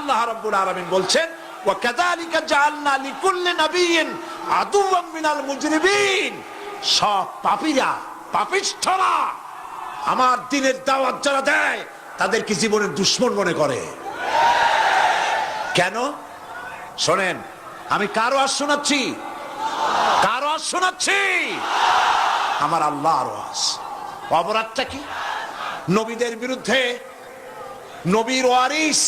আল্লাহ রাব্বুল আলামিন বলছেন ওয়া কাযালিকা জাআলনা লিকুল্লি নাবিয়্যিন আদুওয়াম মিনাল সব পাপীরা, পাপিষ্ঠরা আমার দিনের দাওয়াত যারা দেয় জীবনের দুশ্মন মনে করে। কেন? শোনেন, আমি কারও আর শোনাচ্ছি? কারও আর শোনাচ্ছি? আমার আল্লাহর ওয়াজ অপরাধটা কি? নবীদের বিরুদ্ধে নবীর ওয়ারিস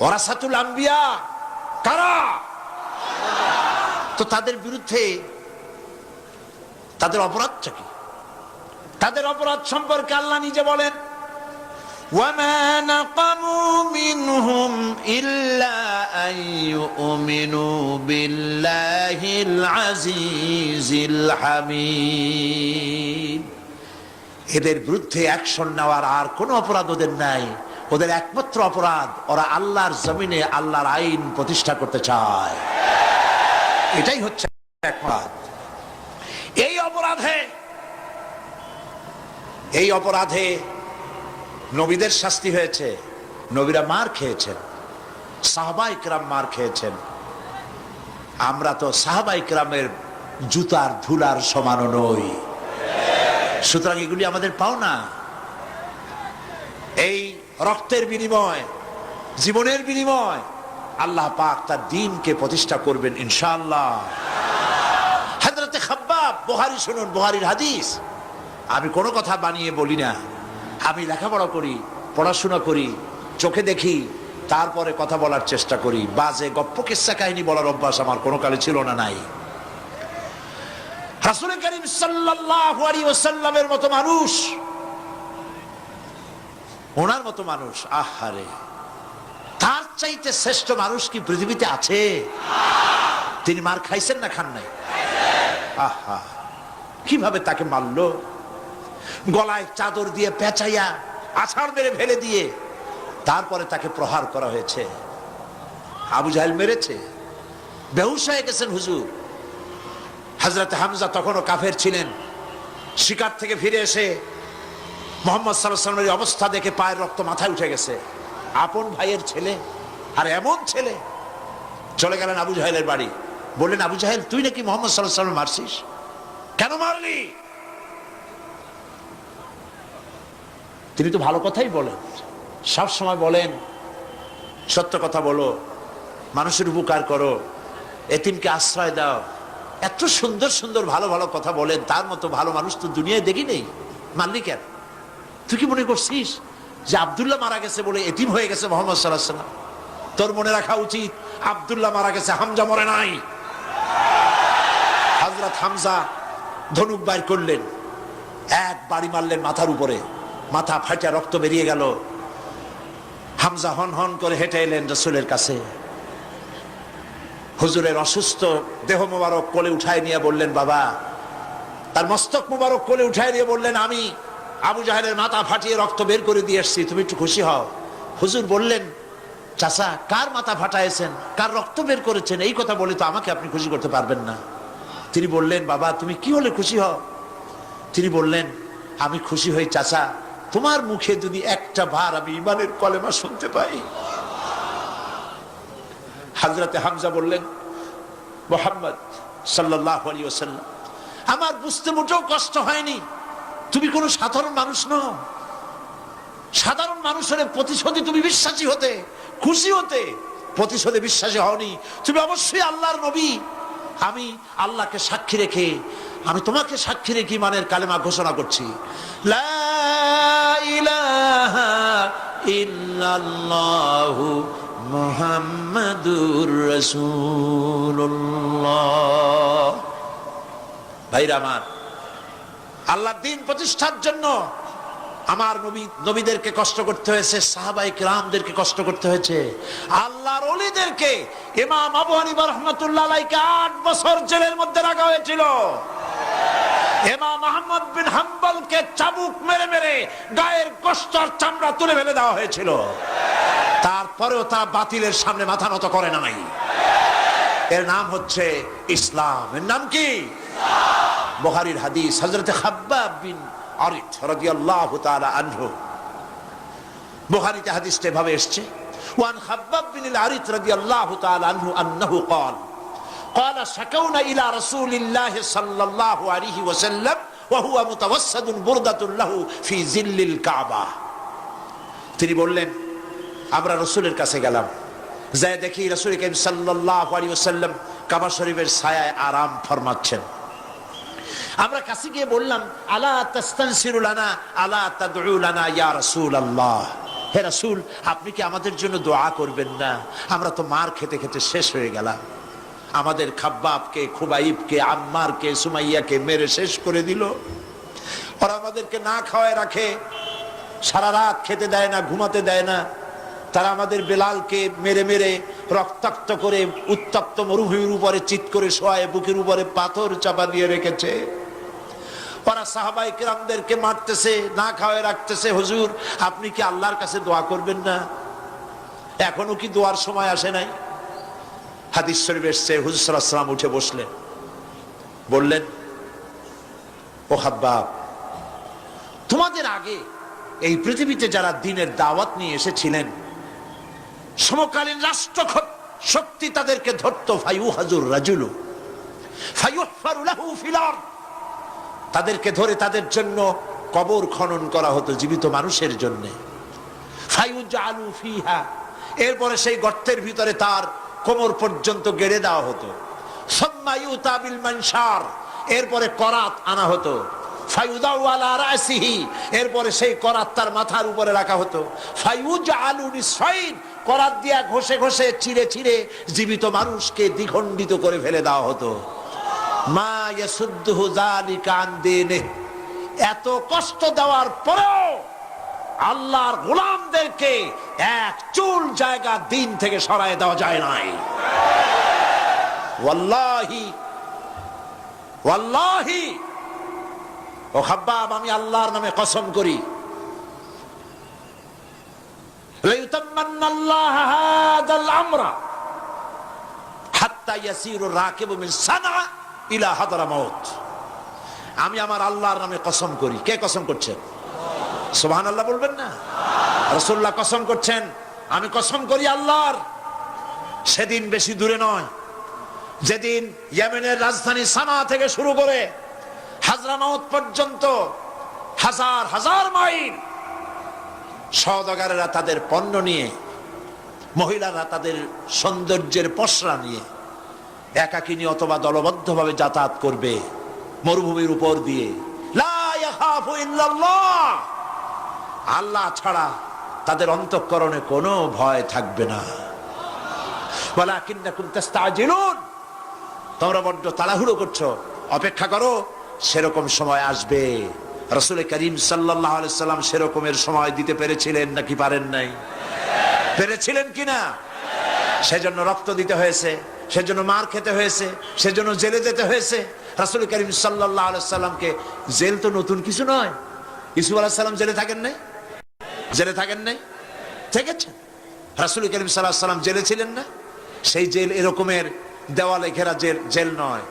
ওরাসাতুল আম্বিয়া কারা তো তাদের বিরুদ্ধে তাদের অপরাধটা কি তাদের অপরাধ সম্পর্কে আল্লাহ নিজে বলেন وما نقموا منهم إلا أن يؤمنوا بالله العزيز الحميد এদের বিরুদ্ধে অ্যাকশন নেওয়ার আর কোনো অপরাধ ওদের নাই। ওদের একমাত্র অপরাধ, ওরা আল্লাহর জমিনে আল্লাহর আইন প্রতিষ্ঠা করতে চায়। এটাই হচ্ছে অপরাধ। এই অপরাধে এই অপরাধে নবীদের শাস্তি হয়েছে। নবীরা মার খেয়েছেন। সাহবা ইকরাম মার খেয়েছেন। আমরা তো সাহাবা ইকরামের জুতার ধুলার সমানও নই। সুতরাং এগুলি আমাদের পাওনা। এই রক্তের বিনিময়, জীবনের বিনিময়, আল্লাহ পাক তার দিনকে প্রতিষ্ঠা করবেন ইনশাআল্লাহ। হাজরতে বুহারি শুনুন বুহারির হাদিস। আমি কোনো কথা বানিয়ে বলি না। আমি লেখাপড়া করি, পড়াশোনা করি, চোখে দেখি, তারপরে কথা বলার চেষ্টা করি। বাজে, গপ্প কিস্সা কাহিনী বলার অভ্যাস আমার কোনো কালে ছিল না, নাই। রাসূল করিম সাল্লাল্লাহু আলাইহি ওয়াসাল্লামের মতো মানুষ। ওনার মতো মানুষ, আহারে। তার চাইতে শ্রেষ্ঠ মানুষ কি পৃথিবীতে আছে? তিনি মার খাইছেন না খান নাই? আহা, কীভাবে তাকে মারলো? গলায় চাদর দিয়ে পেঁচাইয়া, আছাড় মেরে ফেলে দিয়ে, তারপরে তাকে প্রহার করা হয়েছে। আবু জাহেল মেরেছে। বেহুশ হয়ে গেছেন হুজুর। হাজরত হামজা তখনও কাফের ছিলেন। শিকার থেকে ফিরে এসে মোহাম্মদ সাল্লামের অবস্থা দেখে পায়ের রক্ত মাথায় উঠে গেছে। আপন ভাইয়ের ছেলে আর এমন ছেলে। চলে গেলেন আবু জাহেলের বাড়ি। বললেন, আবু জাহেল, তুই নাকি মোহাম্মদ সাল্লাহ মারছিস? কেন মারলি? তিনি তো ভালো কথাই বলেন। সব সময় বলেন, সত্য কথা বলো, মানুষের উপকার করো, এতিমকে আশ্রয় দাও এত সুন্দর সুন্দর ভালো ভালো কথা বলেন, তার মতো ভালো মানুষ তো দুনিয়ায় দেখি নেই। মানলি কেন তুই কি মনে করছিস যে আবদুল্লাহ মারা গেছে বলে এটিম হয়ে গেছে মোহাম্মদ সাল্লাহ তোর মনে রাখা উচিত, আবদুল্লাহ মারা গেছে, হামজা মরে নাই। হাজরত হামজা ধনুক বাইর করলেন, এক বাড়ি মারলেন মাথার উপরে, মাথা ফাটা রক্ত বেরিয়ে গেল। হামজা হন হন করে হেঁটে এলেন রসুলের কাছে। হুজুরের অসুস্থ দেহ মোবারক কোলে উঠায় নিয়ে বললেন, বাবা, তার মস্তক মোবারক কোলে উঠায় নিয়ে বললেন, আমি আবু জাহেলের মাথা ফাটিয়ে রক্ত বের করে দিয়ে এসছি, তুমি একটু খুশি হও। হুজুর বললেন, চাচা, কার মাথা ফাটাইছেন? কার রক্ত বের করেছেন? এই কথা বলে তো আমাকে আপনি খুশি করতে পারবেন না। তিনি বললেন, বাবা, তুমি কি হলে খুশি হও? তিনি বললেন, আমি খুশি হই, চাচা, তোমার মুখে যদি একটা ভার আমি ইমানের কলেমা শুনতে পাই হাজরাতে হামজা বললেন, মোহাম্মদ সাল্লাহ আলী ওসাল্লাম আমার বুঝতে মোটেও কষ্ট হয়নি। তুমি কোনো সাধারণ মানুষ নও। সাধারণ মানুষের প্রতিশোধে তুমি বিশ্বাসী হতে, খুশি হতে প্রতিশোধে বিশ্বাসী হওনি। তুমি অবশ্যই আল্লাহর নবী। আমি আল্লাহকে সাক্ষী রেখে, আমি তোমাকে সাক্ষী রেখে মানের কালেমা ঘোষণা করছি। লা ইলাহা ইল্লাল্লাহু মুহাম্মাদুর রাসূলুল্লাহ। ভাইরা আমার, আল্লাহর দিন প্রতিষ্ঠার জন্য আমার নবী, নবীদেরকে কষ্ট করতে হয়েছে সাহাবাই রামদেরকে কষ্ট করতে হয়েছে। আল্লাহর অলিদেরকে ইমাম আবু হানিফা রহমতুল্লাহ আট বছর জেলের মধ্যে রাখা হয়েছিল। ইমাম আহমদ বিন হাম্বলকে চাবুক মেরে মেরে গায়ের কষ্ট আর চামড়া তুলে ফেলে দেওয়া হয়েছিল। তারপরেও তারা বাতিলের সামনে মাথা নত করে নাই এর নাম হচ্ছে ইসলাম এর নাম কি বুখারীর হাদিস হযরত খাব্বাব বিন আরিত রাদিয়াল্লাহু তাআলা আনহু বুখারীতে হাদিসটা এভাবে এসেছে وعن خباب بن العريت رضي الله تعالى عنه أنه قال قال شكونا إلى رسول الله صلى الله عليه وسلم وهو متوسد بردة له في ظل الكعبة তিনি বললেন আমরা রসুলের কাছে গেলাম। যাই দেখি রসুল করিম সাল্লাহ আলী ওসাল্লাম কাবা শরীফের ছায়ায় আরাম ফরমাচ্ছেন। আমরা কাছে গিয়ে বললাম, আলা তাস্তানসিরুলানা আলা ইয়া রাসূলুল্লাহ? হে রাসূল, আপনি কি আমাদের জন্য দোয়া করবেন না? আমরা তো মার খেতে খেতে শেষ হয়ে গেলাম। আমাদের খাব্বাবকে, খুবাইবকে, আম্মারকে, সুমাইয়াকে মেরে শেষ করে দিল। ওরা আমাদেরকে না খাওয়ায় রাখে। সারা রাত খেতে দেয় না, ঘুমাতে দেয় না। তারা আমাদের বেলালকে মেরে মেরে রক্তাক্ত করে উত্তপ্ত মরুভূমির উপরে চিত করে শোয়ায়, বুকের উপরে পাথর চাপা দিয়ে রেখেছে। ওরা সাহাবাই কিরামদেরকে মারতেছে, না খাওয়ায় রাখতেছে, হুজুর, আপনি কি আল্লাহর কাছে দোয়া করবেন না? এখনও কি দোয়ার সময় আসে নাই? হাদিস শরীফ এসছে, হুজুর সাল্লাল্লাহু উঠে বসলেন। বললেন, ও হাব্বাব, তোমাদের আগে এই পৃথিবীতে যারা দিনের দাওয়াত নিয়ে এসেছিলেন সমকালীন রাষ্ট্র শক্তি তাদেরকে ধরত ফাইউ হাজুর রাজুলু। তাদেরকে ধরে তাদের জন্য কবর খনন করা হতো জীবিত মানুষের জন্য। এরপরে সেই গর্তের ভিতরে তার কোমর পর্যন্ত গেড়ে দেওয়া হতো। এরপরে করাত আনা হতো। এরপরে সেই করাত তার মাথার উপরে রাখা হতো। নিসফাইন করাত দিয়া ঘষে ঘষে চিড়ে চিড়ে জীবিত মানুষকে দ্বিখণ্ডিত করে ফেলে দেওয়া হতো। মা ইয়াসুদ্দুহু যালিকা আন দীনিহি। এত কষ্ট দেওয়ার পরেও আল্লাহর গোলামদেরকে এক চুল জায়গা দিন থেকে সরায় দেওয়া যায় নাই। ওয়াল্লাহি ওয়াল্লাহি। ও হাব্বাব আমি আল্লাহর নামে কসম করি। আমি আমার আল্লাহর নামে কসম করি। কে কসম করছেন? সোহান আল্লাহ বলবেন না? রসুল্লাহ কসম করছেন। আমি কসম করি আল্লাহর। সেদিন বেশি দূরে নয়। যেদিন ইয়েমেনের রাজধানী সানা থেকে শুরু করে হাজরামাউত পর্যন্ত হাজার হাজার মাইল সওদাগারেরা তাদের পণ্য নিয়ে, মহিলারা তাদের সৌন্দর্যের পসরা নিয়ে, একাকিনী অথবা দলবদ্ধভাবে যাতায়াত করবে মরুভূমির উপর দিয়ে। আল্লাহ ছাড়া তাদের অন্তঃকরণে কোনো ভয় থাকবে না। তোমরা বড্ড তাড়াহুড়ো করছ। অপেক্ষা করো, সেরকম সময় আসবে। রসুল করিম সাল্লাহ সাল্লাম সেরকমের সময় দিতে পেরেছিলেন নাকি পারেন নাই? পেরেছিলেন কিনা? সেজন্য রক্ত দিতে হয়েছে, সেজন্য মার খেতে হয়েছে, সেজন্য জেলে যেতে হয়েছে। রাসুল করিম সাল্লাহ সাল্লামকে জেল তো নতুন কিছু নয়। ইসু আলাহ সাল্লাম জেলে থাকেন নাই? জেলে থাকেন নাই? থেকেছেন। রাসুল করিম সাল্লাহ সাল্লাম জেলে ছিলেন না? সেই জেল এরকমের দেওয়ালে ঘেরা জেল জেল নয়।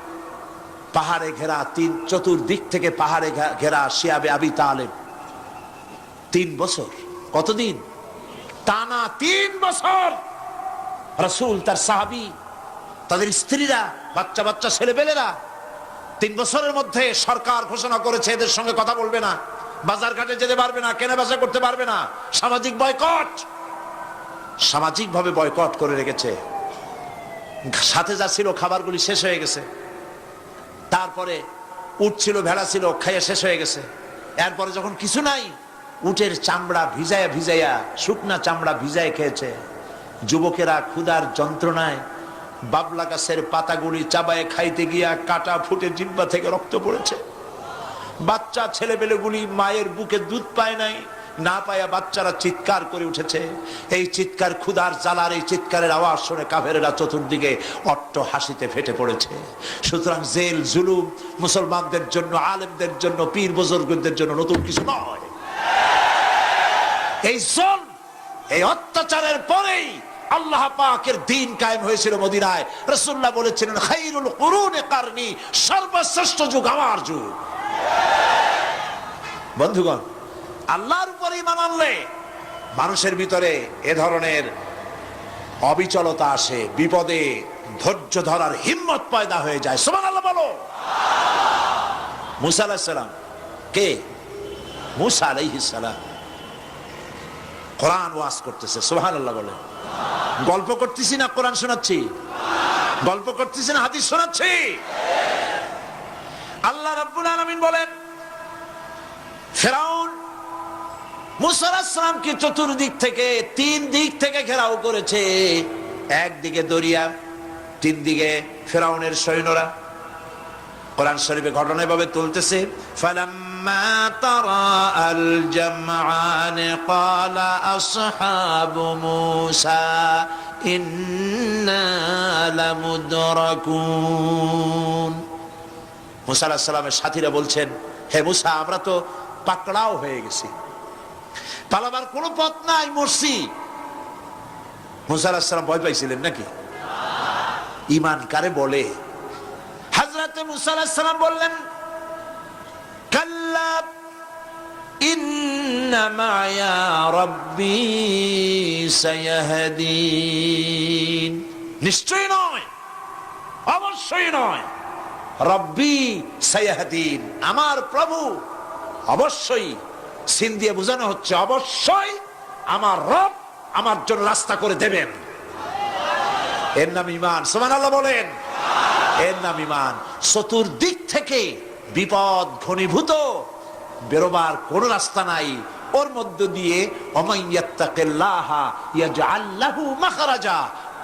পাহাড়ে ঘেরা, তিন চতুর্দিক থেকে পাহাড়ে ঘেরা শিয়াবে আবি তালেব। তিন বছর। কতদিন? টানা তিন বছর। রসুল, তার সাহাবি, তাদের স্ত্রীরা, বাচ্চা বাচ্চা ছেলেপেলেরা তিন বছরের মধ্যে সরকার ঘোষণা করেছে, এদের সঙ্গে কথা বলবে না। বাজার ঘাটে যেতে পারবে না কেনা বেচা করতে পারবে না। সামাজিক বয়কট। সামাজিক ভাবে বয়কট করে রেখেছে। সাথে যা ছিল, খাবারগুলি শেষ হয়ে গেছে। তারপরে উট ছিল, ভেড়া ছিল, খাইয়া শেষ হয়ে গেছে। এরপরে যখন কিছু নাই, উটের চামড়া ভিজায়া ভিজাইয়া শুকনা চামড়া ভিজায় খেয়েছে। যুবকেরা ক্ষুধার যন্ত্রণায় বাবলা গাছের পাতাগুলি চাবায় খাইতে গিয়া কাটা ফুটে জিব্বা থেকে রক্ত পড়েছে। বাচ্চা ছেলেবেলেগুলি মায়ের বুকে দুধ পায় নাই। না পায়া বাচ্চারা চিৎকার করে উঠেছে। এই চিৎকার ক্ষুধার জ্বালার এই চিৎকারের আওয়াজ শুনে কাফেরেরা চতুর্দিকে অট্ট হাসিতে ফেটে পড়েছে। সুতরাং জেল, জুলুম, মুসলমানদের জন্য, আলেমদের জন্য, পীর বুজুর্গদের জন্য নতুন কিছু নয়। এই জল এই অত্যাচারের পরেই আল্লাহ পাকের দিন কায়েম হয়েছিল মদিনায়। রসুল্লাহ বলেছিলেন, খাইরুল কুরুনে কারনি, সর্বশ্রেষ্ঠ যুগ আমার যুগ। বন্ধুগণ আল্লাহর উপরে ইমান আনলে মানুষের ভিতরে এ ধরনের অবিচলতা আসে, বিপদে ধৈর্য ধরার হিম্মত পয়দা হয়ে যায়। সোমান আল্লাহ বলো। মুসা আলাহিসাল্লাম কে? মুসা আলাইহিসালাম কোরআন ওয়াজ করতেছে সোহান আল্লাহ বলে। গল্প করতেছি না, কোরআন শোনাচ্ছি? গল্প করতেছি না, হাদিস শোনাচ্ছি? আল্লাহ রাব্বুল আলামিন বলেন, ফেরাউন মুসা আলাহিসামকে চতুর্দিক থেকে তিন দিক থেকে ঘেরাও করেছে একদিকে দরিয়া তিন দিকে ফেরাউনের সৈন্যরা কোরআন শরীফে ঘটনা এভাবে তুলতেছে فلما تراءى الجمعان قال أصحاب موسى إنا لمدركون মুসা আলাহিস সালামের সাথীরা বলছেন হে মুসা আমরা তো পাকড়াও হয়ে গেছি পালাবার কোনো পথ নাই, মরছি। মুসা আলাহিস ভয় পাইছিলেন নাকি? ইমান কারে বলে? হাজরাতে মুসা আলাহিস বললেন, কাল্লা, ইন্না মায়া রব্বি সায়াহদিন। নিশ্চয়ই নয়, অবশ্যই নয়। রব্বি সায়াহদিন, আমার প্রভু, অবশ্যই। সিন দিয়ে বোঝানো হচ্ছে, অবশ্যই আমার রব আমার জন্য রাস্তা করে দেবেন। এর নাম ইমান সোমান আল্লাহ বলেন। এর নাম ইমান চতুর্দিক থেকে বিপদ ঘনীভূত, বেরোবার কোন রাস্তা নাই। ওর মধ্য দিয়ে অমাইয়াত্তাকিল্লাহা ইয়াজআল্লাহু মাখরাজা।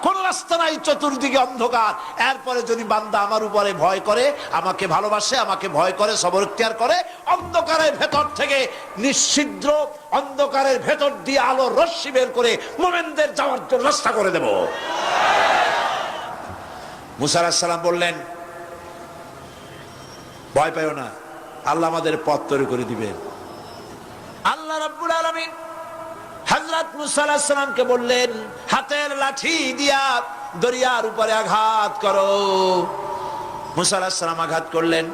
কোন রাস্তা নাই, চতুর্দিকে অন্ধকার। এরপরে যদি বান্দা আমার উপরে ভয় করে, আমাকে ভালোবাসে, আমাকে ভয় করে, সবর ইখতিয়ার করে, অন্ধকারের ভেতর থেকে নিশ্ছিদ্র অন্ধকারের ভেতর দিয়ে আলো, রশ্মি বের করে মোমেনদের যাওয়ার জন্য রাস্তা করে দেব। মুসা সালাম বললেন, ভয় পাইও না, আল্লাহ আমাদের পথ তৈরি করে দিবেন। আল্লাহ রাব্বুল আলামিন হযরত মুসা আলাইহিস সালামকে বললেন, হাতের লাঠি দিয়া দরিয়ার উপরে আঘাত করো। মুসা আলাইহিস সালাম আঘাত করলেন।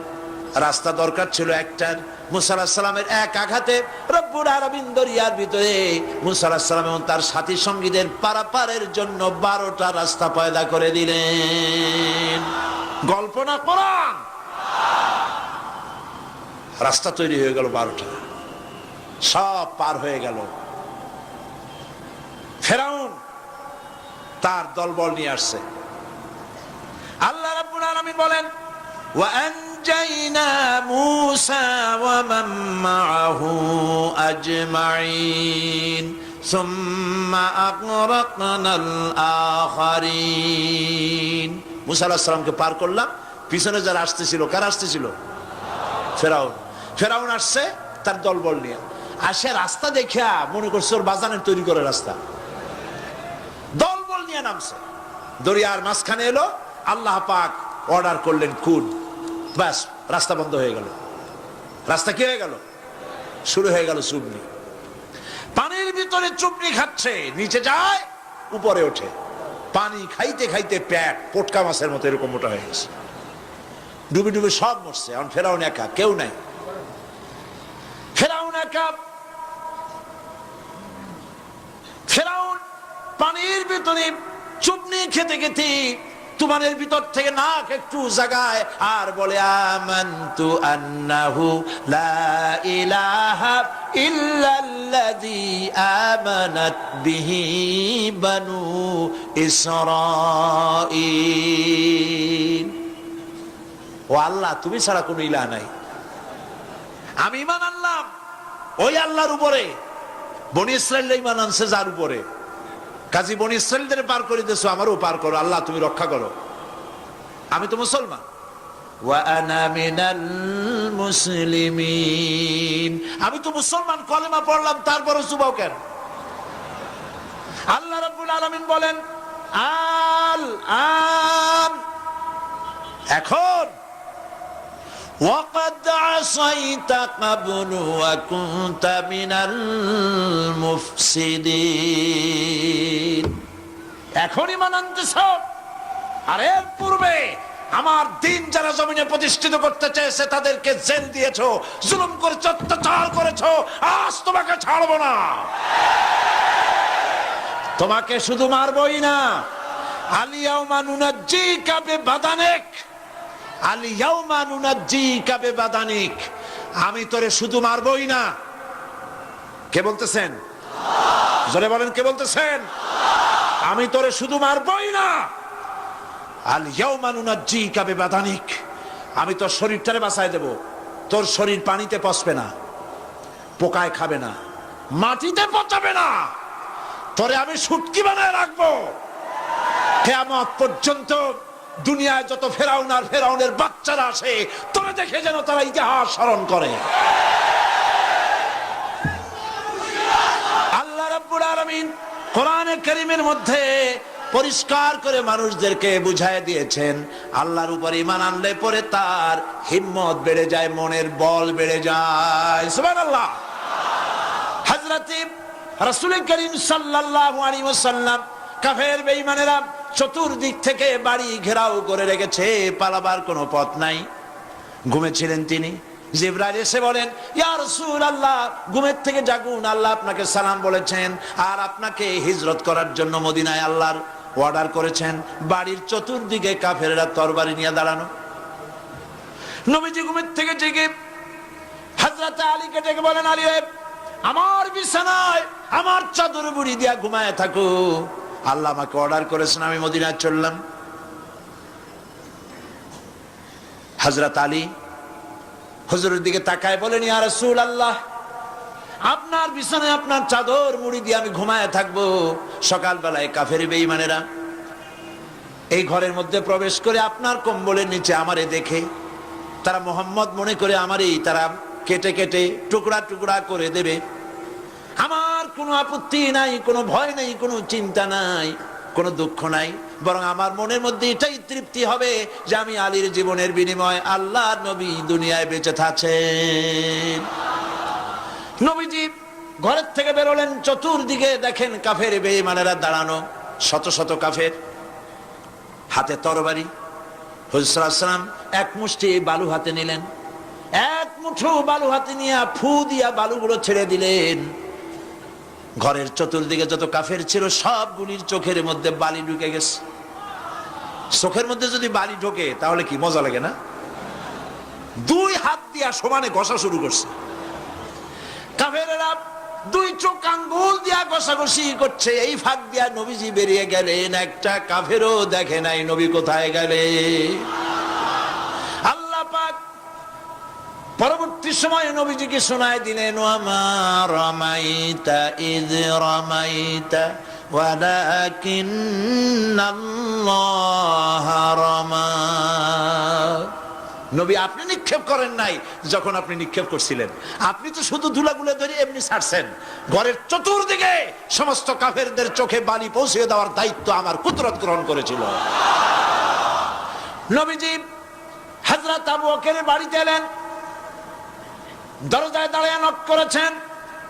রাস্তা দরকার ছিল একটার। মুসা আলাহিস সালামের এক আঘাতে রব্বুল আলামিন দরিয়ার ভিতরে মুসা এবং তার সাথী সঙ্গীদের পারাপারের জন্য বারোটা রাস্তা পয়দা করে দিলেন। গল্প না কোরআন? রাস্তা তৈরি হয়ে গেল বারোটা। সব পার হয়ে গেল। ফেরাউন তার দলবল নিয়ে আসছে। আল্লাহ রাব্বুল আলামিন বলেন, ওয়া আনজাইনা মূসা ওয়া মান মাআহু আজমাইন সুম্মা আগরাকনাল আখারিন মূসা আলাইহিস সালামকে পার করলাম, পিছনে যারা আসতেছিল, কার আসতেছিল? ফেরাউন। ফেরাউন আসছে তার দলবল নিয়ে। আসে রাস্তা দেখা মনে করছে ওর বাজানের তৈরি করে রাস্তা। নিয়ে নামছে। দরিয়ার মাঝখানে এলো, আল্লাহ পাক অর্ডার করলেন খুন। ব্যাস, রাস্তা বন্ধ হয়ে গেল। রাস্তা কি হয়ে গেল? শুরু হয়ে গেল চুবনি পানির ভিতরে চুবনি খাচ্ছে, নিচে যায়, উপরে ওঠে। পানি খাইতে খাইতে প্যাট পোটকা মাছের মতো এরকম মোটা হয়ে গেছে। ডুবে ডুবে সব মরছে, এখন ফেরাউন একা, কেউ নাই। ফেরাউন একা। ফেরাউন পানির ভিতরে চুপনি খেতে খেতে তুমানের ভিতর থেকে নাক একটু জাগায় আর বলে, আমান্তু আন্নাহু লা ইলাহা ইল্লাল্লাযী আমানাত বিহি বানু ইসরাঈল। ও আল্লাহ, তুমি ছাড়া কোনো ইলাহ নাই। আমি ইমান আনলাম। ওই আল্লাহর উপরে, বনি ইসরায়েল ইমান আনছে যার উপরে? কাজী বনি ইসরায়েলদের পার করে দিয়েছ, আমারও পার করো। আল্লাহ, তুমি রক্ষা করো। আমি তো মুসলমান। আমি তো মুসলমান, কলেমা পড়লাম, তারপরও চুবাও কেন? আল্লাহ রাব্বুল আলমিন বলেন, আল আন এখন وقد عصيت قبل وكنت من المفسدين এখনই মানান্তেছ আর এর পূর্বে আমার দিন যারা জমিনে প্রতিষ্ঠিত করতে চেয়েছে তাদেরকে জেল দিয়েছ জুলুম করেছ অত্যাচার করেছ আজ তোমাকে ছাড়বো না তোমাকে শুধু মারবই না আলিয়াও মানুনাজ্জি কাবে বাদানেক আলিয়াও মানুনাজ্জি কাবে বাদানিক আমি তোরে শুধু মারবই না। কে বলতেছেন? জোরে বলেন, কে বলতেছেন? আমি তোরে শুধু মারবই না। আল ইয়াউমানুনাজ্জি কাবে বাদানিক আমি তোর শরীরটারে বাঁচায় দেব। তোর শরীর পানিতে পচবে না, পোকায় খাবে না, মাটিতে পচাবে না। তোরে আমি সুটকি বানায় রাখব। কেয়ামত পর্যন্ত দুনিয়ায় যত ফেরাউন আর ফেরাউনের বাচ্চারা আসে, তোরে দেখে যেন তারা ইতিহাস স্মরণ করে। আল্লাহ রাব্বুল আলামিন কোরআনে কারীমের মধ্যে পরিষ্কার করে মানুষদেরকে বুঝায় দিয়েছেন, আল্লাহর উপর ইমান আনলে পরে তার হিম্মত বেড়ে যায়, মনের বল বেড়ে যায়। সুবহানাল্লাহ। হযরতে রাসূল করিম সাল্লাল্লাহু আলাইহি ওয়াসাল্লাম, কাফের বেঈমানেরা চতুর্দিক থেকে বাড়ি ঘেরাও করে রেখেছে, পালাবার কোনো পথ নাই। ঘুমেছিলেন তিনি। জিব্রাইল এসে বলেন, ইয়া রাসূলুল্লাহ, ঘুমের থেকে জাগুন, আল্লাহ আপনাকে সালাম বলেছেন। আর আপনাকে হিজরত করার জন্য মদিনায় আল্লাহর অর্ডার করেছেন। বাড়ির চতুর্দিকে কাফেররা তরবারি নিয়ে দাঁড়ানো। নবীজি ঘুমের থেকে জেগে হযরত আলীকে ডেকে বলেন, আলী আমার বিছানায় আমার চাদর বুড়ি দিয়া ঘুমায় থাকো। আল্লাহ আমাকে অর্ডার করেছেন, আমি মদিনায় চললাম। হযরত আলী হুজুরের দিকে তাকায়, বলেন, ইয়া রাসূল আল্লাহ আপনার বিছানায় আপনার চাদর মুড়ি দিয়ে আমি ঘুমায় থাকব। সকালবেলায় কাফের বেঈমানেরা এই ঘরের মধ্যে প্রবেশ করে আপনার কম্বলের নিচে আমারে দেখে, তারা মোহাম্মদ মনে করে আমারই তারা কেটে কেটে টুকরা টুকরা করে দেবে। কোনো আপত্তি নাই, কোনো ভয় নাই, কোনো চিন্তা নাই, কোনো দুঃখ নাই। বরং আমার মনের মধ্যে এটাই তৃপ্তি হবে যে আমি আলীর জীবনের বিনিময় আল্লাহ নবী দুনিয়ায় বেঁচে থাকছেন নবীজি ঘরের থেকে বেরোলেন, চতুর্দিকে দেখেন কাফের বেঈমানেরা দাঁড়ানো, শত শত কাফের। হাতে তরবারি। হুজরাম এক মুষ্টি বালু হাতে নিলেন। এক মুঠো বালু হাতে নিয়ে ফু দিয়া বালুগুলো ছেড়ে দিলেন। ঘরের চতুর্দিকে যত কাফের ছিল, সবগুলির চোখের মধ্যে বালি ঢুকে গেছে। চোখের মধ্যে যদি বালি ঢোকে, তাহলে কি মজা লাগে না? দুই হাত দিয়া সমানে ঘষা শুরু করছে। কাফেরেরা দুই চোখ আঙ্গুল দিয়া ঘষাঘষি করছে। এই ফাঁক দিয়া নবীজি বেরিয়ে গেলেন। একটা কাফেরও দেখে নাই, নবী কোথায় গেলে আল্লাহ পাক পরবর্তী সময়ে নবীজিকে শোনায় দিলেন নবী, আপনি নিক্ষেপ করেন নাই যখন আপনি নিক্ষেপ করছিলেন। আপনি তো শুধু ধুলাগুলো ধরে এমনি ছাড়ছেন। ঘরের চতুর্দিকে সমস্ত কাফেরদের চোখে বালি পৌঁছে দেওয়ার দায়িত্ব আমার কুদরত গ্রহণ করেছিল। নবীজি হাজরাত আবু বাড়িতে এলেন দরজায় দাঁড়িয়ে নক করেছেন।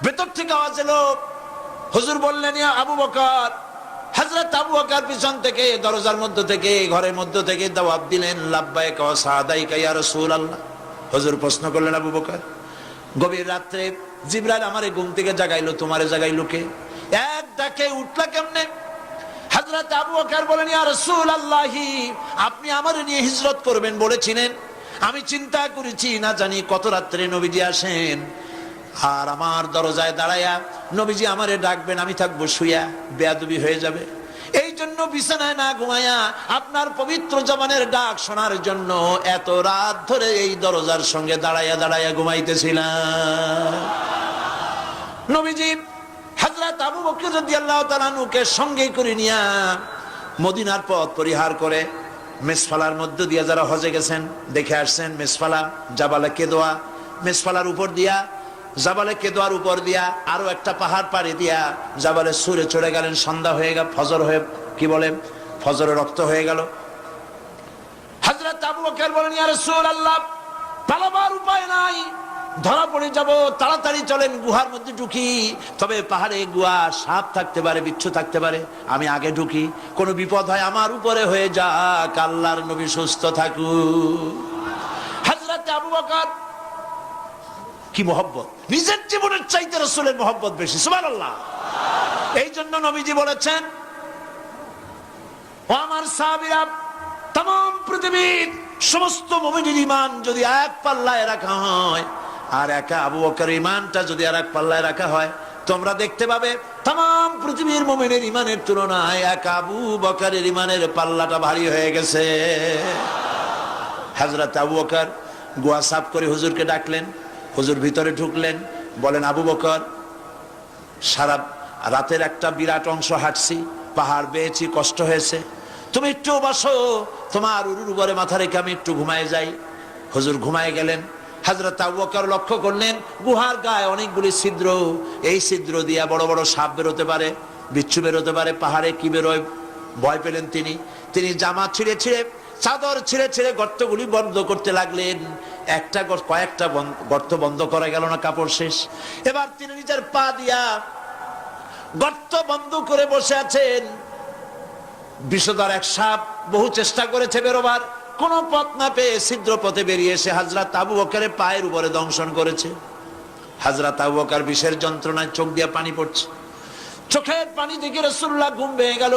ভেতর থেকে আওয়াজ এলো। হুজুর বললেন আবু বকর। হযরত আবু বকর পিছন থেকে, দরজার মধ্য থেকে, ঘরের মধ্য থেকে জবাব দিলেন, লাব্বাইকা ওয়া সাদাইকা ইয়া রাসূলুল্লাহ। হুজুর প্রশ্ন করলেন আবু বকর, গভীর রাত্রে জিবরাইল আমারে ঘুম থেকে জাগাইলো, তোমারে জাগাইলো কে? এক ডাকে উঠলা কেমনে? হযরত আবু বকর বলেন ইয়া রাসূলুল্লাহি, আপনি আমার নিয়ে হিজরত করবেন বলেছিলেন। আমি চিন্তা করেছি, না জানি কত রাত্রে নবীজি আসেন। আর আমার দরজায় দাঁড়ায়া নবীজি আমারে ডাকবেন, আমি থাকব শুয়া বেয়াদবি হয়ে যাবে। এই জন্য বিছানায় না ঘুমায়া আপনার পবিত্র জবানের ডাক শোনার জন্য এত রাত ধরে এই দরজার সঙ্গে দাঁড়াইয়া দাঁড়াইয়া ঘুমাইতেছিলাম। নবীজি হযরত আবু বকর রাদিয়াল্লাহু তাআলা নুকে সঙ্গে করে নিয়া মদিনার পথ পরিহার করে মেসফালার মধ্য দিয়া যারা হজে গেছেন, দেখে আসছেন, মেসফালা, জাবালে কেদোয়া। মেসফালার উপর দিয়া, জাবালে কেদোয়ার উপর দিয়া আরও একটা পাহাড় পাড়ি দিয়া জাবালে সুরে চড়ে গেলেন, সন্ধ্যা হয়ে গেল, ফজর হয়ে, কি বলে? ফজরে রক্ত হয়ে গেল। হযরত আবু বকর বলেন, ইয়া রাসূলুল্লাহ, পালাবার উপায় নাই। ধরা পড়ে যাব, তাড়াতাড়ি চলেন গুহার মধ্যে ঢুকি। তবে পাহাড়ে গুহা সাপ থাকতে পারে, বিচ্ছু থাকতে পারে। আমি আগে ঢুকি, কোনো বিপদ হয় আমার উপরে হয়ে যাক, আল্লাহর নবী সুস্থ থাকুক। হযরত আবু বকর, কি মোহব্বত? নিজের জীবনের চাইতে রসুলের মোহব্বত বেশি, সুবহানাল্লাহ। এই জন্য নবীজি বলেছেন, ও আমার সাহাবীরা, তাম, পৃথিবীর সমস্ত মুমিনের ইমান যদি এক পাল্লায় রাখা হয় আর একা আবু বকর ইমানটা যদি আর এক পাল্লায় রাখা হয়, তোমরা দেখতে পাবে তাম পৃথিবীর মুমিনের ইমানের তুলনায় এক আবু বকারের ইমানের পাল্লাটা ভারী হয়ে গেছে। হাজরত আবু বকর গোয়া সাফ করে হুজুরকে ডাকলেন, হুজুর ভিতরে ঢুকলেন, বলেন, আবু বকর, সারা রাতের একটা বিরাট অংশ হাঁটছি, পাহাড় বেয়েছি, কষ্ট হয়েছে। তুমি একটু বসো, তোমার উরুর উপরে মাথা রেখে আমি একটু ঘুমায় যাই। হুজুর ঘুমায় গেলেন হাজরত আবু বকর লক্ষ্য করলেন, গুহার গায়ে অনেকগুলি ছিদ্র। এই ছিদ্র দিয়া বড় বড় সাপ বেরোতে পারে, বিচ্ছু বেরোতে পারে, পাহাড়ে কি বেরোয় ভয় পেলেন তিনি। তিনি জামা ছিঁড়ে ছিঁড়ে, চাদর ছিঁড়ে ছিঁড়ে গর্তগুলি বন্ধ করতে লাগলেন। একটা কয়েকটা গর্ত বন্ধ করা গেল না কাপড় শেষ। এবার তিনি নিজের পা দিয়া গর্ত বন্ধ করে বসে আছেন। বিষধর এক সাপ বহু চেষ্টা করেছে বেরোবার। কোন পথ না পেয়ে ছিদ্র পথে বেরিয়ে এসে হাজরাত তাবু বকরের পায়ের উপরে দংশন করেছে। হাজরা আবু বকর বিষের যন্ত্রণায় চোখ দিয়ে পানি পড়ছে। চোখের পানি দেখে রসুল্লাহ ঘুম ভেঙে গেল।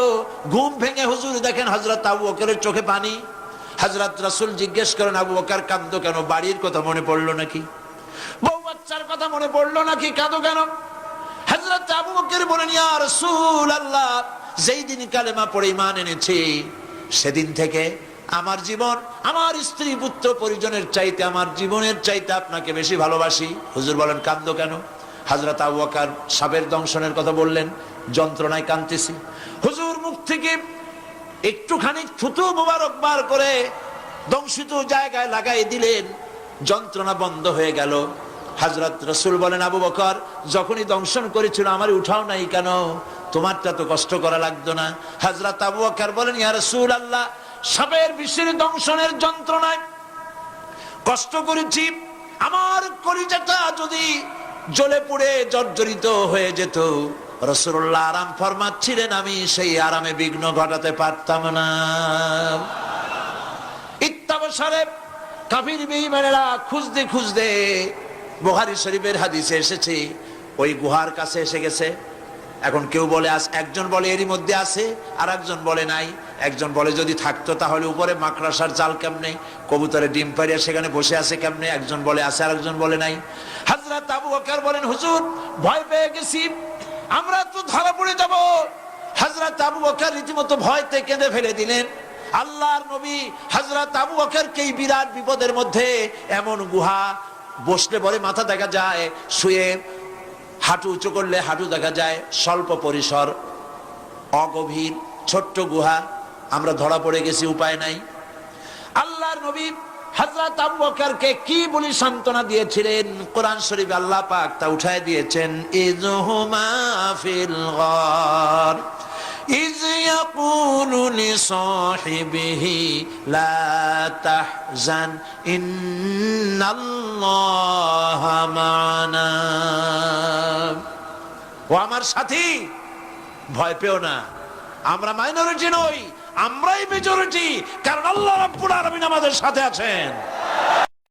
ঘুম ভেঙে হুজুর দেখেন হজরত আবু বকরের চোখে পানি। হজরত রাসুল জিজ্ঞেস করেন, আবু বকর, কাঁদো কেন? বাড়ির কথা মনে পড়ল নাকি? বউ বাচ্চার কথা মনে পড়ল নাকি? কাঁদো কেন? হজরত আবু বকর বলেন, ইয়া রাসূল আল্লাহ যেই দিন কালেমা পড়ে ইমান এনেছি, সেদিন থেকে আমার জীবন, আমার স্ত্রী পুত্র পরিজনের চাইতে, আমার জীবনের চাইতে আপনাকে বেশি ভালোবাসি। হুজুর বলেন কান্দো কেন? হাজরত আবু বকর সাপের দংশনের কথা বললেন, যন্ত্রণায় কাঁদতেছি। হুজুর মুখ থেকে একটুখানি থুতু মোবারক বার করে দংশিত জায়গায় লাগাই দিলেন, যন্ত্রণা বন্ধ হয়ে গেল। হাজরত রসুল বলেন, আবু বকর, যখনই দংশন করেছিল, আমার উঠাও নাই কেন? তোমারটা তো কষ্ট করা লাগতো না। হাজরত আবু বকর বলেন, ইয়া রসুল আল্লাহ সাপের বিশ্বের দংশনের যন্ত্রণায় কষ্ট করেছি, আমার কলিজাটা যদি জ্বলে পুড়ে জর্জরিত হয়ে যেত রসুল্লাহ আরাম ফরমাচ্ছিলেন, আমি সেই আরামে বিঘ্ন ঘটাতে পারতাম না। ইত্যাবসরে কাফির বেঈমানেরা খুঁজতে খুঁজতে বুহারি শরীফের হাদিসে এসেছে, ওই গুহার কাছে এসে গেছে। এখন কেউ বলে আস একজন বলে, এরই মধ্যে আছে আর একজন বলে নাই। একজন বলে যদি থাকতো তাহলে উপরে মাকড়াসার জাল কেমনে? কবুতরে ডিম পাড়িয়া সেখানে বসে আছে কেমনে? একজন বলে আছে আর একজন বলে নাই। হাজরাত আবু বকর বলেন, হুজুর, ভয় পেয়ে গেছি। আমরা তো ধরা পড়ে যাব। হাজরাত আবু বকর রীতিমতো ভয়তে কেঁদে ফেলে দিলেন। আল্লাহর নবী হাজরাত আবু বকরকে এই বিরাট বিপদের মধ্যে এমন গুহা বসলে পরে মাথা দেখা যায়, শুয়ে হাঁটু উঁচু করলে হাঁটু দেখা যায়, স্বল্প পরিসর, অগভীর, ছোট্ট গুহা। আমরা ধরা পড়ে গেছি উপায় নাই আল্লাহর নবী হযরত আবু বকরকে কি বলি সান্ত্বনা দিয়েছিলেন কোরআন শরীফ আল্লাহ পাক তা উঠায় দিয়েছেন ইজহুমা ফিল গার إذ يقول لصاحبه لا تحزن إن الله معنا ও আমার সাথী ভয় পেও না আমরা মাইনরিটি নই আমরাই মেজরিটি কারণ আল্লাহ রাব্বুল আলামিন আমাদের সাথে আছেন।